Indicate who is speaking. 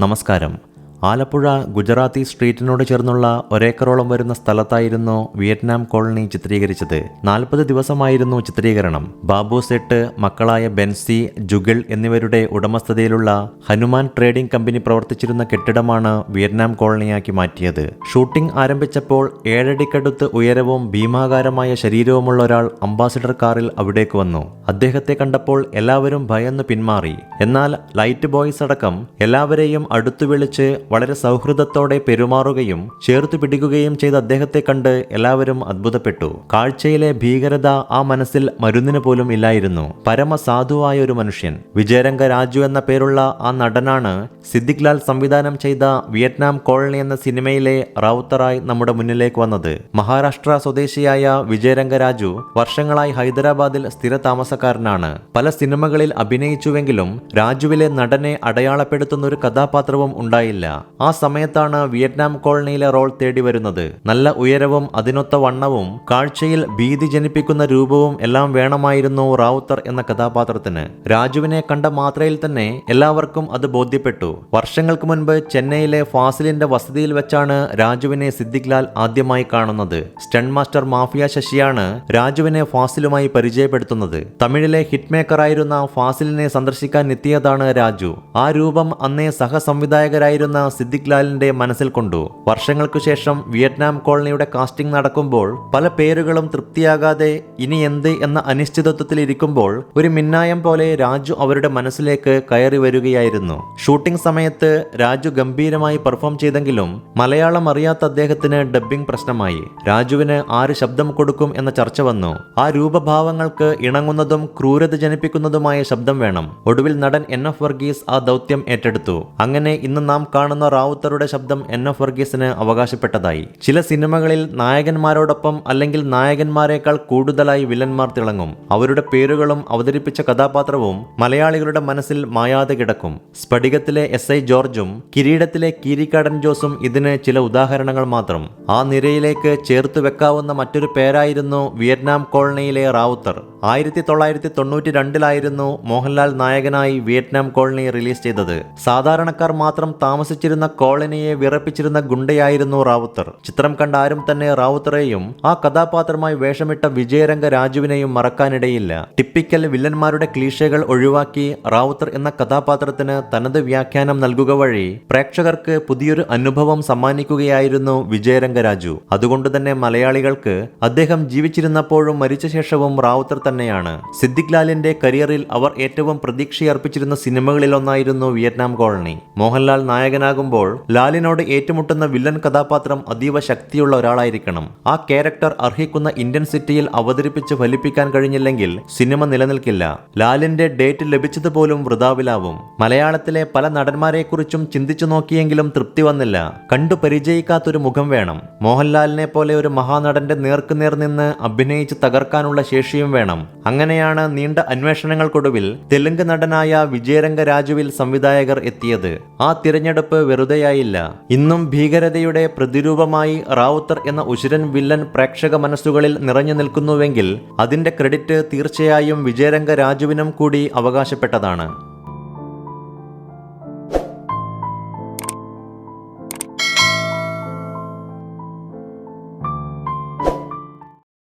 Speaker 1: നമസ്കാരം. ആലപ്പുഴ ഗുജറാത്തി സ്ട്രീറ്റിനോട് ചേർന്നുള്ള ഒരേക്കറോളം വരുന്ന സ്ഥലത്തായിരുന്നു വിയറ്റ്നാം കോളനി ചിത്രീകരിച്ചത്. നാൽപ്പത് ദിവസമായിരുന്നു ചിത്രീകരണം. ബാബു സെട്ട് മക്കളായ ബെൻസി ജുഗിൾ എന്നിവരുടെ ഉടമസ്ഥതയിലുള്ള ഹനുമാൻ ട്രേഡിംഗ് കമ്പനി പ്രവർത്തിച്ചിരുന്ന കെട്ടിടമാണ് വിയറ്റ്നാം കോളനിയാക്കി മാറ്റിയത്. ഷൂട്ടിംഗ് ആരംഭിച്ചപ്പോൾ ഏഴടിക്കടുത്ത് ഉയരവും ഭീമാകാരമായ ശരീരവുമുള്ള ഒരാൾ അംബാസിഡർ കാറിൽ അവിടേക്ക് വന്നു. അദ്ദേഹത്തെ കണ്ടപ്പോൾ എല്ലാവരും ഭയന്ന് പിന്മാറി. എന്നാൽ ലൈറ്റ് ബോയ്സ് അടക്കം എല്ലാവരെയും അടുത്തു വിളിച്ച് വളരെ സൗഹൃദത്തോടെ പെരുമാറുകയും ചേർത്തു പിടിക്കുകയും ചെയ്ത അദ്ദേഹത്തെ കണ്ട് എല്ലാവരും അത്ഭുതപ്പെട്ടു. കാഴ്ചയിലെ ഭീകരത ആ മനസ്സിൽ മരുന്നിന് പോലും ഇല്ലായിരുന്നു. പരമസാധുവായ ഒരു മനുഷ്യൻ. വിജയരംഗ രാജു എന്ന പേരുള്ള ആ നടനാണ് സിദ്ദിഖ് ലാൽ സംവിധാനം ചെയ്ത വിയറ്റ്നാം കോളനി എന്ന സിനിമയിലെ റാവുത്തറായി നമ്മുടെ മുന്നിലേക്ക് വന്നത്. മഹാരാഷ്ട്ര സ്വദേശിയായ വിജയരംഗ രാജു വർഷങ്ങളായി ഹൈദരാബാദിൽ സ്ഥിര താമസക്കാരനാണ് പല സിനിമകളിൽ അഭിനയിച്ചുവെങ്കിലും രാജുവിലെ നടനെ അടയാളപ്പെടുത്തുന്ന ഒരു കഥാപാത്രവും ഉണ്ടായില്ല. ആ സമയത്താണ് വിയറ്റ്നാം കോളനിയിലെ റോൾ തേടി വരുന്നത്. നല്ല ഉയരവും അതിനൊത്ത വണ്ണവും കാഴ്ചയിൽ ഭീതി ജനിപ്പിക്കുന്ന രൂപവും എല്ലാം വേണമായിരുന്നു റാവുത്തർ എന്ന കഥാപാത്രത്തിന്. രാജുവിനെ കണ്ട മാത്രയിൽ തന്നെ എല്ലാവർക്കും അത് ബോധ്യപ്പെട്ടു. വർഷങ്ങൾക്ക് മുൻപ് ചെന്നൈയിലെ ഫാസിലിന്റെ വസതിയിൽ വെച്ചാണ് രാജുവിനെ സിദ്ദിഖ് ലാൽ ആദ്യമായി കാണുന്നത്. സ്റ്റണ്ട് മാസ്റ്റർ മാഫിയ ശശിയാണ് രാജുവിനെ ഫാസിലുമായി പരിചയപ്പെടുത്തുന്നത്. തമിഴിലെ ഹിറ്റ് മേക്കറായിരുന്ന ഫാസിലിനെ സന്ദർശിക്കാൻ എത്തിയതാണ് രാജു. ആ രൂപം അന്നേ സഹസംവിധായകരായിരുന്ന സിദ്ദിഖ് ലാലിന്റെ മനസ്സിൽ കൊണ്ടു. വർഷങ്ങൾക്കു ശേഷം വിയറ്റ്നാം കോളനിയുടെ കാസ്റ്റിംഗ് നടക്കുമ്പോൾ പല പേരുകളും തൃപ്തിയാകാതെ ഇനി എന്ത് എന്ന അനിശ്ചിതത്വത്തിൽ ഇരിക്കുമ്പോൾ ഒരു മിന്നായം പോലെ രാജു അവരുടെ മനസ്സിലേക്ക് കയറി വരികയായിരുന്നു. ഷൂട്ടിംഗ് സമയത്ത് രാജു ഗംഭീരമായി പെർഫോം ചെയ്തെങ്കിലും മലയാളം അറിയാത്ത അദ്ദേഹത്തിന് ഡബ്ബിംഗ് പ്രശ്നമായി. രാജുവിന് ആര് ശബ്ദം കൊടുക്കും എന്ന ചർച്ച വന്നു. ആ രൂപഭാവങ്ങൾക്ക് ഇണങ്ങുന്നതും ക്രൂരത ജനിപ്പിക്കുന്നതുമായ ശബ്ദം വേണം. ഒടുവിൽ നടൻ എൻ എഫ് വർഗീസ് ആ ദൗത്യം ഏറ്റെടുത്തു. അങ്ങനെ ഇന്ന് നാം കാണുന്ന റാവുത്തറുടെ ശബ്ദം എൻ എഫ് വർഗീസിന് അവകാശപ്പെട്ടതായി. ചില സിനിമകളിൽ നായകന്മാരോടൊപ്പം അല്ലെങ്കിൽ നായകന്മാരെക്കാൾ കൂടുതലായി വില്ലന്മാർ തിളങ്ങും. അവരുടെ പേരുകളും അവതരിപ്പിച്ച കഥാപാത്രവും മലയാളികളുടെ മനസ്സിൽ മായാതെ കിടക്കും. സ്ഫടികത്തിലെ എസ് ഐ ജോർജും കിരീടത്തിലെ കീരിക്കാടൻ ജോസും ഇതിന് ചില ഉദാഹരണങ്ങൾ മാത്രം. ആ നിരയിലേക്ക് ചേർത്ത് വെക്കാവുന്ന മറ്റൊരു പേരായിരുന്നു വിയറ്റ്നാം കോളനിയിലെ റാവുത്തർ. ആയിരത്തി തൊള്ളായിരത്തി തൊണ്ണൂറ്റി രണ്ടിലായിരുന്നു മോഹൻലാൽ നായകനായി വിയറ്റ്നാം കോളനി റിലീസ് ചെയ്തത്. സാധാരണക്കാർ മാത്രം താമസിച്ചിരുന്ന കോളനിയെ വിറപ്പിച്ചിരുന്ന ഗുണ്ടയായിരുന്നു റാവുത്തർ. ചിത്രം കണ്ട ആരും തന്നെ റാവുത്തറെയും ആ കഥാപാത്രമായി വേഷമിട്ട വിജയരംഗ രാജുവിനെയും മറക്കാനിടയില്ല. ടിപ്പിക്കൽ വില്ലന്മാരുടെ ക്ലീഷകൾ ഒഴിവാക്കി റാവുത്തർ എന്ന കഥാപാത്രത്തിന് തനത് വ്യാഖ്യാനം നൽകുക വഴി പ്രേക്ഷകർക്ക് പുതിയൊരു അനുഭവം സമ്മാനിക്കുകയായിരുന്നു വിജയരംഗ രാജു. അതുകൊണ്ട് തന്നെ മലയാളികൾക്ക് അദ്ദേഹം ജീവിച്ചിരുന്നപ്പോഴും മരിച്ച ശേഷവും റാവുത്തർ തന്നെയാണ്. സിദ്ദിഖ് ലാലിന്റെ കരിയറിൽ അവർ ഏറ്റവും പ്രതീക്ഷയർപ്പിച്ചിരുന്ന സിനിമകളിലൊന്നായിരുന്നു വിയറ്റ്നാം കോളനി. മോഹൻലാൽ നായകനാകുമ്പോൾ ലാലിനോട് ഏറ്റുമുട്ടുന്ന വില്ലൻ കഥാപാത്രം അതീവ ശക്തിയുള്ള ഒരാളായിരിക്കണം. ആ ക്യാരക്ടർ അർഹിക്കുന്ന ഇന്റൻസിറ്റിയിൽ അവതരിപ്പിച്ച് ഫലിപ്പിക്കാൻ കഴിഞ്ഞില്ലെങ്കിൽ സിനിമ നിലനിൽക്കില്ല. ലാലിന്റെ ഡേറ്റ് ലഭിച്ചതുപോലും വൃതാവിലാവും മലയാളത്തിലെ പല നടന്മാരെക്കുറിച്ചും ചിന്തിച്ചു നോക്കിയെങ്കിലും തൃപ്തി വന്നില്ല. കണ്ടു പരിചയിക്കാത്തൊരു മുഖം വേണം. മോഹൻലാലിനെ പോലെ ഒരു മഹാനടന്റെ നേർക്കുനേർ നിന്ന് അഭിനയിച്ച് തകർക്കാനുള്ള ശേഷിയും വേണം. അങ്ങനെയാണ് നീണ്ട അന്വേഷണങ്ങൾക്കൊടുവിൽ തെലുങ്ക് നടനായ വിജയരംഗ രാജുവിൽ സംവിധായകർ എത്തിയത്. ആ തിരഞ്ഞെടുപ്പ് വെറുതെയായില്ല. ഇന്നും ഭീകരതയുടെ പ്രതിരൂപമായി റാവുത്തർ എന്ന ഉശിരൻ വില്ലൻ പ്രേക്ഷക മനസ്സുകളിൽ നിറഞ്ഞു നിൽക്കുന്നുവെങ്കിൽ അതിന്റെ ക്രെഡിറ്റ് തീർച്ചയായും വിജയരംഗ രാജുവിനും കൂടി അവകാശപ്പെട്ടതാണ്.